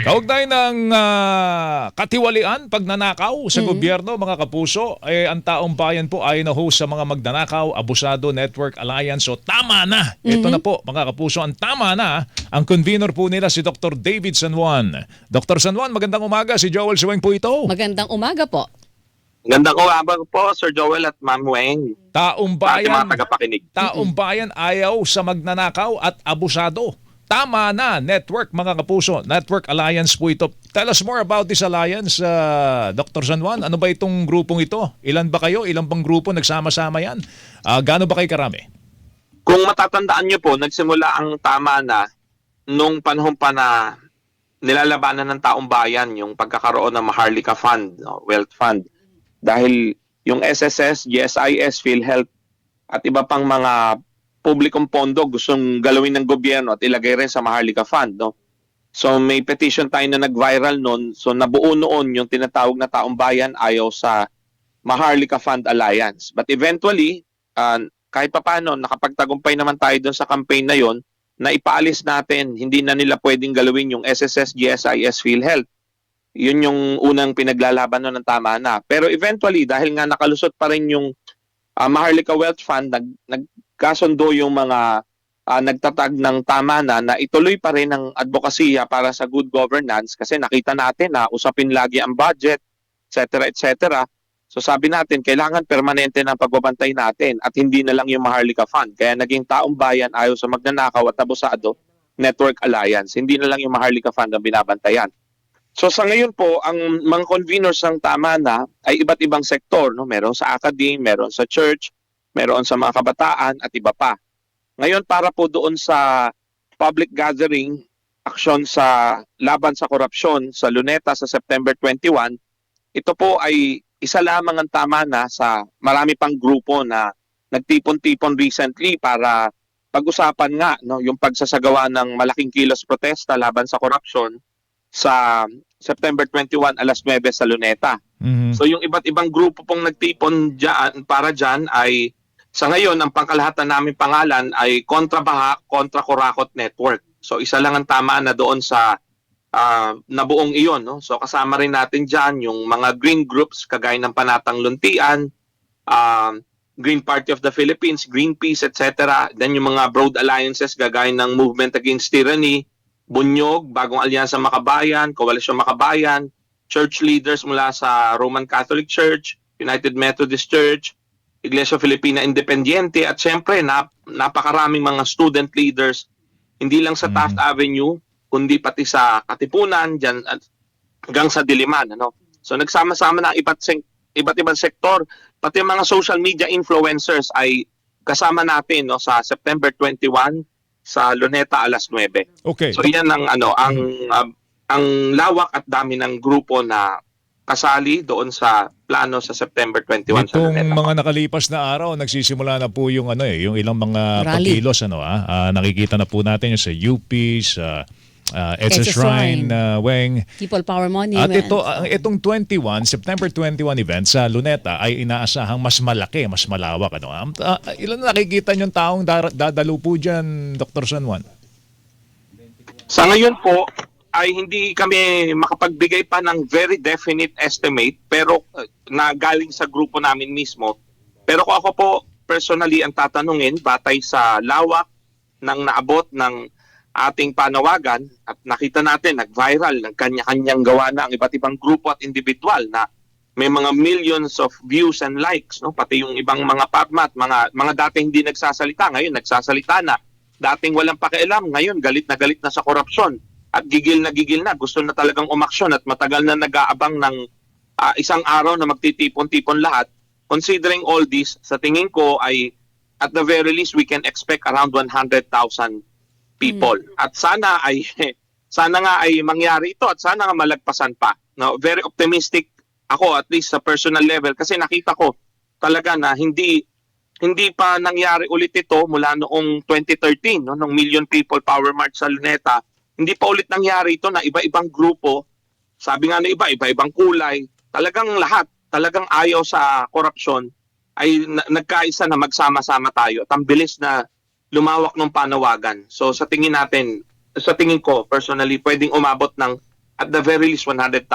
Kaugnay ng ah, katiwalian pagnanakaw sa gobyerno mga kapuso, eh, ang taong bayan po ay na sa mga magnanakaw, abusado, network, alliance. So tama na. Ito na po mga kapuso, ang tama na. Ang convener po nila si Dr. David San Juan. Dr. San Juan, magandang umaga. Si Joel Suweng po ito. Magandang umaga po. Gandang umaga po, Sir Joel at Ma'am Weng. Taong bayan, taong bayan ayaw sa magnanakaw at abusado. Tama na, network mga kapuso. Network Alliance po ito. Tell us more about this alliance, uh, Dr. San Juan. Ano ba itong grupong ito? Ilan ba kayo? Ilang bang grupo nagsama-sama yan? Ah, gaano ba kayo karami? Kung matatandaan niyo po, nagsimula ang tama na nung panahon pa na nilalabanan ng taong bayan yung pagkakaroon ng Maharlika Fund, no, Wealth Fund. Dahil yung SSS, GSIS, PhilHealth at iba pang mga publikong pondo gustong galawin ng gobyerno at ilagay rin sa Maharlika Fund. No? So may petition tayo na nag-viral noon. So nabuo noon yung tinatawag na taong bayan ayaw sa Maharlika Fund Alliance. But eventually, uh, kahit papano, nakapagtagumpay naman tayo doon sa campaign na yon na ipaalis natin, hindi na nila pwedeng galawin yung SSS, GSIS, PhilHealth. Yun yung unang pinaglalaban nun ng tama na. Pero eventually, dahil nga nakalusot pa rin yung uh, Maharlika Wealth Fund, nag, nagkasundo yung mga ah, nagtatag ng tama na na ituloy pa rin ang advokasya para sa good governance kasi nakita natin na usapin lagi ang budget, etc. etc. So sabi natin, kailangan permanente ng pagbabantay natin at hindi na lang yung Maharlika Fund. Kaya naging taong bayan ayaw sa magnanakaw at abusado, Network Alliance. Hindi na lang yung Maharlika Fund ang binabantayan. So sa ngayon po, ang mga conveners ng tama na ay iba't ibang sektor. No? Meron sa academe, meron sa church, meron sa mga kabataan at iba pa. Ngayon para po doon sa public gathering, aksyon sa laban sa korupsyon sa Luneta sa September 21, ito po ay isa lamang ang tama na sa marami pang grupo na nagtipon-tipon recently para pag-usapan nga no yung pagsasagawa ng malaking kilos protesta laban sa korupsyon sa September 21 alas 9 sa Luneta. Mhm. So yung iba't ibang grupo pong nagtipon diyan para diyan ay sa ngayon ang pangkalahatan namin pangalan ay Kontra Baha, Kontra Kurakot Network. So isa lang ang tama na doon sa ah, nabuong iyon. No? So kasama rin natin diyan yung mga green groups kagaya ng Panatang Luntian, um, Green Party of the Philippines, Greenpeace, etc. Then yung mga broad alliances gagaya ng Movement Against Tyranny, Bunyog, Bagong Alyansa Makabayan, Koalisyon Makabayan, church leaders mula sa Roman Catholic Church, United Methodist Church, Iglesia Filipina Independiente at syempre nap, napakaraming mga student leaders hindi lang sa Taft Avenue kundi pati sa Katipunan diyan at hanggang sa Diliman ano. So nagsama-sama na ang iba't iba't ibang sektor pati mga social media influencers ay kasama natin no sa September 21 sa Luneta alas 9. Okay. So yan ang ano ang uh, ang lawak at dami ng grupo na kasali doon sa plano sa September 21 sa Itong Luneta. mga nakalipas na araw, nagsisimula na po yung ano eh, yung ilang mga Rally. pagkilos ano ah. Ah, nakikita na po natin yung sa UP, sa uh, Edsa Edsa Shrine, Shrine. uh, Weng. People Power Monument. At ito, ang itong 21, September 21 event sa Luneta ay inaasahang mas malaki, mas malawak. Ano? Am- ah, ilan na nakikita niyong taong dar- dadalo po dyan, Dr. San Juan? Sa ngayon po ay hindi kami makapagbigay pa ng very definite estimate pero uh, na galing sa grupo namin mismo. Pero kung ako po personally ang tatanungin batay sa lawak ng naabot ng ating panawagan at nakita natin nag-viral ng kanya-kanyang gawa na ang iba't ibang grupo at individual na may mga millions of views and likes no? Pati yung ibang mga patmat mga mga dati hindi nagsasalita. Ngayon nagsasalita na. Dating walang pakialam. Ngayon galit na galit na sa korupsyon at gigil na gigil na. Gusto na talagang umaksyon at matagal na nag-aabang ng ah, isang araw na magtitipon-tipon lahat. Considering all this sa tingin ko ay at the very least we can expect around 100,000 people. At sana ay sana nga ay mangyari ito at sana nga malagpasan pa. No very optimistic ako at least sa personal level. Kasi nakita ko talaga na hindi hindi pa nangyari ulit ito mula noong 2013 no nung Million People Power March sa Luneta hindi pa ulit nangyari ito na iba-ibang grupo sabi nga ng iba iba-ibang kulay talagang lahat talagang ayaw sa korupsyon ay na- nagkaisa na magsama-sama tayo at ang bilis na lumawak ng panawagan. So sa tingin natin sa tingin ko personally pwedeng umabot ng at the very least 100,000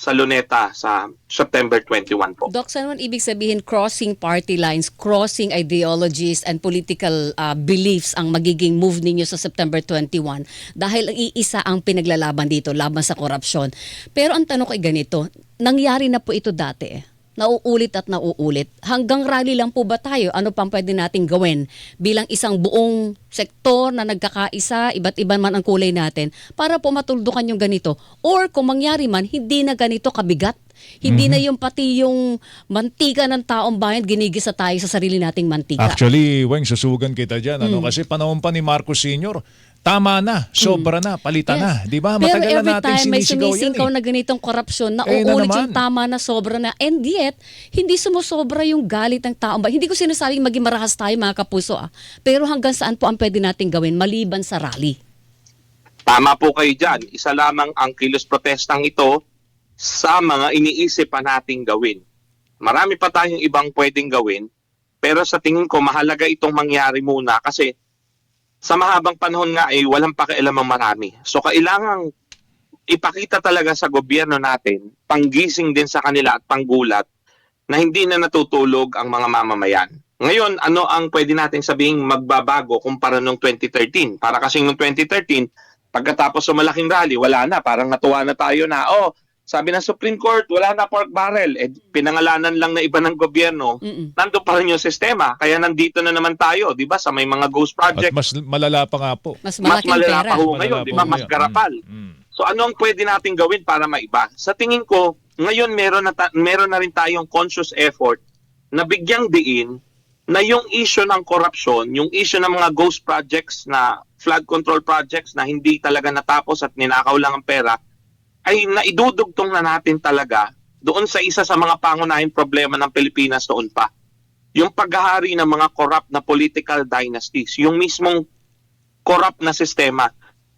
sa Luneta sa September 21 po. Doc, saan naman ibig sabihin crossing party lines, crossing ideologies and political uh, beliefs ang magiging move ninyo sa September 21 dahil iisa ang pinaglalaban dito laban sa korupsyon. Pero ang tanong ko ay ganito, nangyari na po ito dati eh. Nauulit at nauulit. Hanggang rally lang po ba tayo? Ano pang pwede nating gawin bilang isang buong sektor na nagkakaisa, iba't iba man ang kulay natin, para po matuldukan yung ganito? Or kung mangyari man, hindi na ganito kabigat? Hindi na yung pati yung mantika ng taong bayan, ginigisa tayo sa sarili nating mantika. Actually, Weng, susugan kita dyan. Mm. Ano? Kasi panahon pa ni Marcos Sr., tama na, sobra na, palitan Yes. na. Di ba? Pero Matagal na every natin time may sinisigaw yan sumisingkaw eh. na ganitong korupsyon, na Eh, na uulit naman. yung tama na sobra na. And yet, hindi sumusobra yung galit ng taong bayan. Hindi ko sinasabing maging marahas tayo mga kapuso. Ah. Pero hanggang saan po ang pwede nating gawin maliban sa rally? Tama po kayo dyan. Isa lamang ang kilos protestang ito sa mga iniisip pa nating gawin. Marami pa tayong ibang pwedeng gawin, pero sa tingin ko mahalaga itong mangyari muna kasi sa mahabang panahon nga ay walang pakialam ang marami. So kailangang ipakita talaga sa gobyerno natin, panggising din sa kanila at panggulat na hindi na natutulog ang mga mamamayan. Ngayon, ano ang pwede natin sabihing magbabago kumpara nung 2013? Para kasi nung 2013, pagkatapos sa malaking rally, wala na. Parang natuwa na tayo na, oh, sabi ng Supreme Court, wala na pork barrel. Eh, pinangalanan lang na iba ng gobyerno. Mm-mm. Nandun pa rin yung sistema. Kaya nandito na naman tayo, di ba? Sa may mga ghost At project, mas malala pa nga po. Mas mas malala pera. pa ho ngayon, di ba? Mas garapal. Mm, mm. So ano ang pwede nating gawin para maiba? Sa tingin ko, ngayon meron na, ta- meron na rin tayong conscious effort na bigyang diin na yung issue ng corruption, yung issue ng mga ghost projects na flood control projects na hindi talaga natapos at ninakaw lang ang pera, ay naidudugtong na natin talaga doon sa isa sa mga pangunahing problema ng Pilipinas noon pa. Yung paghahari ng mga corrupt na political dynasties, yung mismong corrupt na sistema.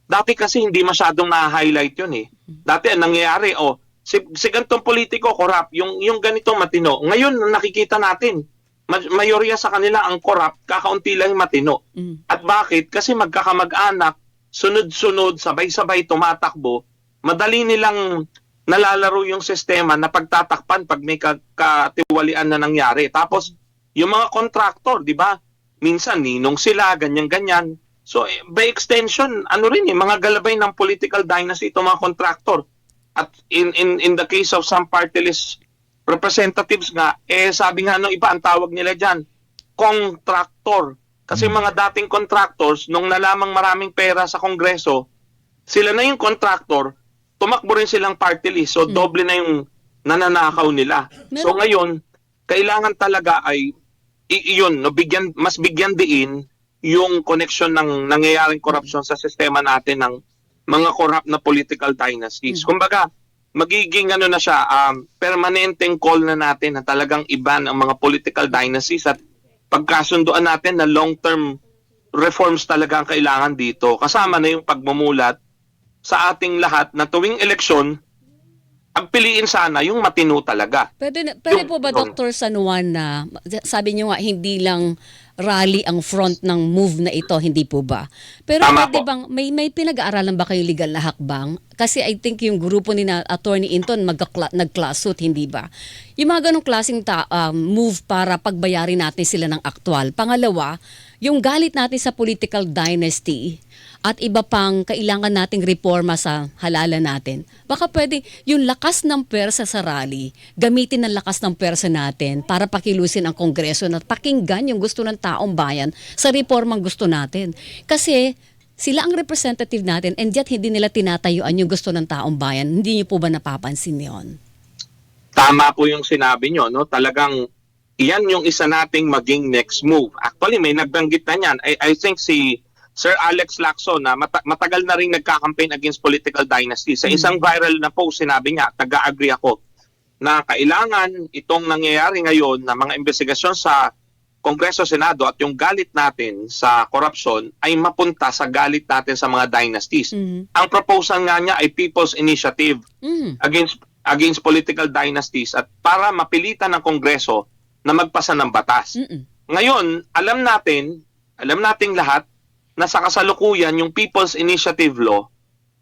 Dati kasi hindi masyadong na-highlight yun eh. Dati ang nangyayari, oh, si, si ganitong politiko corrupt, yung, yung ganitong matino. Ngayon, nakikita natin, ma- mayorya sa kanila ang corrupt, kakaunti lang matino. Mm. At bakit? Kasi magkakamag-anak, sunod-sunod, sabay-sabay tumatakbo, madali nilang nalalaro yung sistema na pagtatakpan pag may ka- katiwalian na nangyari. Tapos, yung mga contractor, di ba? Minsan, ninong sila, ganyan-ganyan. So, eh, by extension, ano rin eh, mga galabay ng political dynasty itong mga contractor. At in, in, in the case of some party list representatives nga, eh sabi nga nung iba, ang tawag nila dyan, contractor. Kasi Hmm. mga dating contractors, nung nalamang maraming pera sa kongreso, sila na yung contractor, tumakbo rin silang party list. So, doble na yung nananakaw nila. So, Meron- ngayon, kailangan talaga ay, i- iyon, no, bigyan, mas bigyan diin yung connection ng nangyayaring korupsyon sa sistema natin ng mga corrupt na political dynasties. Kumbaga, magiging ano na siya, um, permanenteng call na natin na talagang iban ang mga political dynasties at pagkasunduan natin na long-term reforms talaga ang kailangan dito. Kasama na yung pagmumulat sa ating lahat na tuwing eleksyon, ang piliin sana yung matino talaga. Pwede, na- pwede Yung- po ba, Dr. San Juan, na sabi niyo nga, hindi lang rally ang front ng move na ito, hindi po ba? Pero Tama pwede po. bang, may, may pinag-aaralan ba kayo legal na hakbang? Kasi I think yung grupo ni na Attorney Inton magka- nag-class suit, hindi ba? Yung mga ganong klaseng ta- um, move para pagbayarin natin sila ng aktwal. Pangalawa, yung galit natin sa political dynasty at iba pang kailangan nating reforma sa halalan natin. Baka pwede yung lakas ng persa sa rally, gamitin ng lakas ng persa natin para pakilusin ang Kongreso na pakinggan yung gusto ng taong bayan sa reformang gusto natin. Kasi sila ang representative natin and yet hindi nila tinatayuan yung gusto ng taong bayan. Hindi niyo po ba napapansin yon? Tama po yung sinabi nyo, no? Talagang iyan yung isa nating maging next move. Actually, may nagbanggit na niyan. I, I think si Sir Alex Lacson na mata- matagal na rin nagka-campaign against political dynasty. Sa isang viral na post, sinabi niya, taga-agree ako, na kailangan itong nangyayari ngayon na mga investigasyon sa Kongreso, Senado at yung galit natin sa korupsyon ay mapunta sa galit natin sa mga dynasties. Mhm. Ang proposal nga niya ay People's Initiative Mhm. against against political dynasties at para mapilitan ng Kongreso na magpasa ng batas. Mhm. Ngayon, alam natin, alam nating lahat na sa kasalukuyan yung People's Initiative Law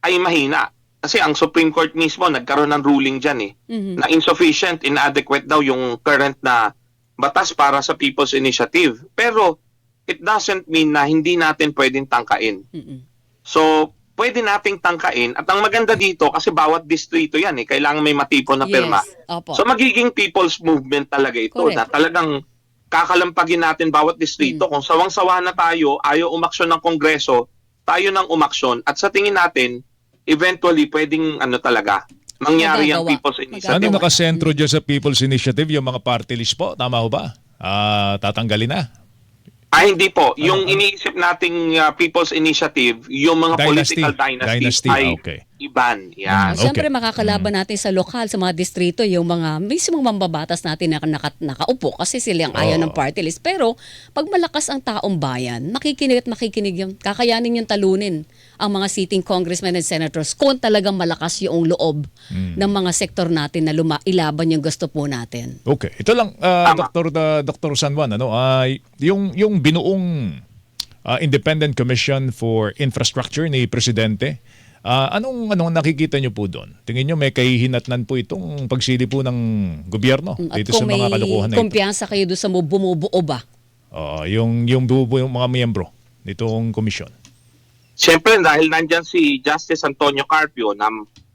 ay mahina. Kasi ang Supreme Court mismo nagkaroon ng ruling dyan eh, Mhm. na insufficient, inadequate daw yung current na batas para sa People's Initiative. Pero it doesn't mean na hindi natin pwedeng tangkain. Mhm. So, pwede nating tangkain. At ang maganda dito, kasi bawat distrito yan eh, kailangan may matipon na pirma. Yes. So magiging people's movement talaga ito Correct. na talagang kakalampagin natin bawat distrito. Hmm. Kung sawang-sawa na tayo, ayaw umaksyon ng Kongreso, tayo ng umaksyon. At sa tingin natin, eventually pwedeng ano talaga, mangyari ang people's Ano initiative. Magagawa. nakasentro dyan sa People's Initiative? Yung mga party list po? Tama ho ba? Ah, tatanggalin na. Ah, hindi po. Yung Ano? iniisip nating uh, people's initiative, yung mga Dynasty. political dynasties Dynasty, ay okay. Iban. Mm. Yan. Okay. Siyempre makakalaban natin sa lokal, sa mga distrito, yung mga mismong mambabatas natin na naka, nakaupo kasi sila ang ayaw Oo. ng party list. Pero pag malakas ang taong bayan, makikinig at makikinig yung kakayanin yung talunin ang mga sitting congressmen and senators kung talagang malakas yung loob Mm. ng mga sektor natin na luma, ilaban yung gusto po natin. Okay. Ito lang, ah, Tama. Dr. da- Dr. San Juan, ano, ay yung, yung binuong ah, Independent Commission for Infrastructure ni Presidente, ah, anong, anong nakikita niyo po doon? Tingin niyo may kahihinatnan po itong pagsili po ng gobyerno At dito sa mga kalokohan na ito? kumpiyansa kayo doon sa mu- bumubuo ba? Oo, yung, yung, buo yung mga miyembro nitong komisyon. Siyempre, dahil nandyan si Justice Antonio Carpio na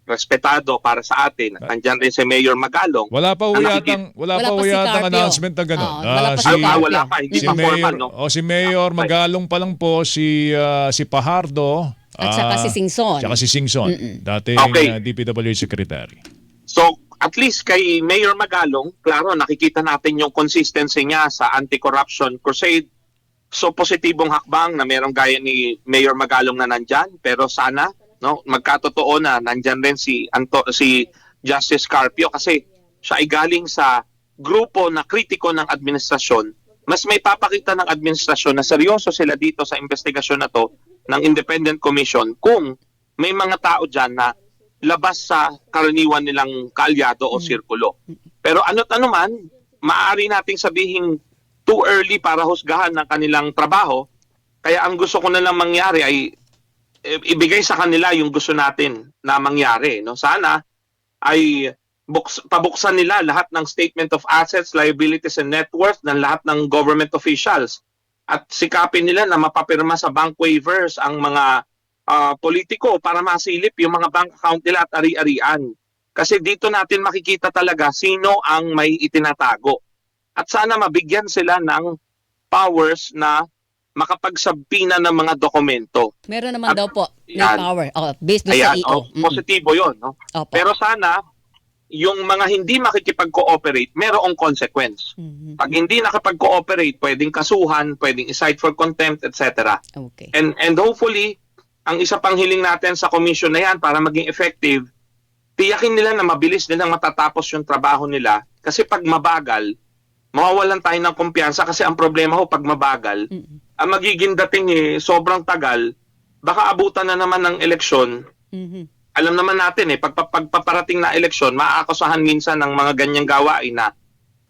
respetado para sa atin, at nandyan rin si Mayor Magalong. Wala pa ho Ang yatang, wala, Wala pa pa ho si yatang Carpio. announcement na gano'n. Oo, wala pa si si, Ah, wala pa, hindi si pa Mayor, formal, no? oh, si Mayor Magalong pa lang po si ah, si Pahardo At saka ah, si Singson. Saka si Singson, dating Okay. ah, DPWH secretary. So, at least kay Mayor Magalong, klaro, nakikita natin yung consistency niya sa anti-corruption crusade. So, positibong hakbang na merong gaya ni Mayor Magalong na nandyan. Pero sana, no, magkatotoo na nandyan rin si, Anto, si Justice Carpio kasi siya ay galing sa grupo na kritiko ng administrasyon. Mas may papakita ng administrasyon na seryoso sila dito sa investigasyon na to ng Independent Commission kung may mga tao dyan na labas sa karaniwan nilang kaalyado o sirkulo. Pero ano't ano man, maaari nating sabihin too early para husgahan ng kanilang trabaho. Kaya ang gusto ko na lang mangyari ay eh, ibigay sa kanila yung gusto natin na mangyari. No? Sana ay buks, pabuksan nila lahat ng statement of assets, liabilities, and net worth ng lahat ng government officials. At sikapin nila na mapapirma sa bank waivers ang mga ah, politiko para masilip yung mga bank account nila at ari-arian. Kasi dito natin makikita talaga sino ang may itinatago. At sana mabigyan sila ng powers na makapagsabina ng mga dokumento. Meron naman At- daw po, may power. Oh, based doon sa Ayan, EO. oh, positibo yon. No? Opo. Pero sana, yung mga hindi makikipag-cooperate, merong consequence. Mhm. Pag hindi nakapag-cooperate, pwedeng kasuhan, pwedeng cite for contempt, etc. Okay. And and hopefully, ang isa pang hiling natin sa commission na yan para maging effective, tiyakin nila na mabilis nilang matatapos yung trabaho nila. Kasi pag mabagal, mawawalan tayo ng kumpiyansa kasi ang problema ho pag mabagal, Mm-mm. ang magiging dating eh, sobrang tagal, baka abutan na naman ng eleksyon. Mhm. Alam naman natin eh, pag, pag, pagpaparating na eleksyon, maaakusahan minsan ng mga ganyang gawain na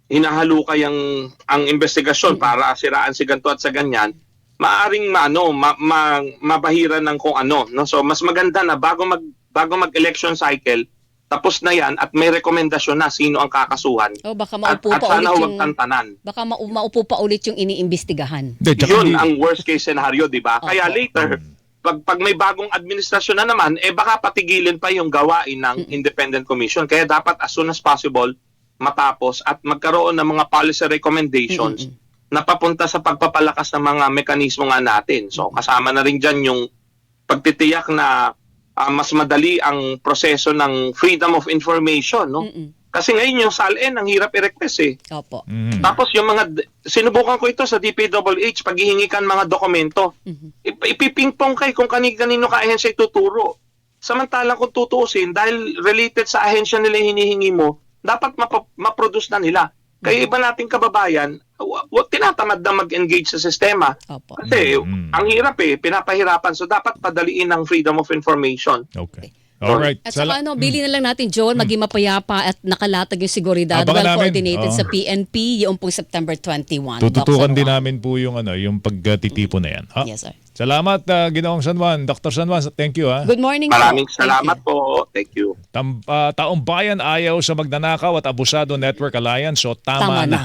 hinahalukay ang, ang investigasyon para siraan si ganto at sa ganyan maaring maano ma, ma, mabahira ng kung ano no? So mas maganda na bago mag bago mag election cycle tapos na yan at may rekomendasyon na sino ang kakasuhan. Oh, baka at, maupo at pa ulit sana huwag yung tantanan. baka mau- maupo pa ulit yung iniimbestigahan. Yun ang worst case scenario di ba? Kaya later pag pag may bagong administrasyon na naman eh baka patigilin pa yung gawain ng independent commission kaya dapat as soon as possible matapos at magkaroon ng mga policy recommendations na papunta sa pagpapalakas ng mga mekanismo nga natin. So kasama na rin dyan yung pagtitiyak na ah, mas madali ang proseso ng freedom of information. No? Mm-mm. Kasi ngayon yung SALN, ang hirap i-request eh. Opo. Mhm. Tapos yung mga, sinubukan ko ito sa DPWH, paghihingi ka ng mga dokumento, Mhm. ip- ipipingpong kay kung kani-kanino ka ahensya ituturo. Samantalang kung tutuusin, dahil related sa ahensya nila yung hinihingi mo, dapat mapa- ma-produce na nila. Kaya iba nating kababayan, tinatamad na mag-engage sa sistema. Opo. Kasi Mm. ang hirap eh, pinapahirapan. So dapat padaliin ng freedom of information. Okay. Alright. At Sala- saka ano, bili na lang natin, Joel, maging mapayapa at nakalatag yung seguridad. Abangan well namin. coordinated Oo. sa PNP, yung pong September 21. Tututukan San din namin po yung ano, yung pagtitipo na yan. Ha? Yes, sir. Salamat uh, Ginoong San Juan, Dr. San Juan. Thank you ha. Good morning po. Maraming Thank salamat you. po. Thank you. Tam, ah, taong bayan ayaw sa magnanakaw at abusado Network Alliance so tama, Tama na. na.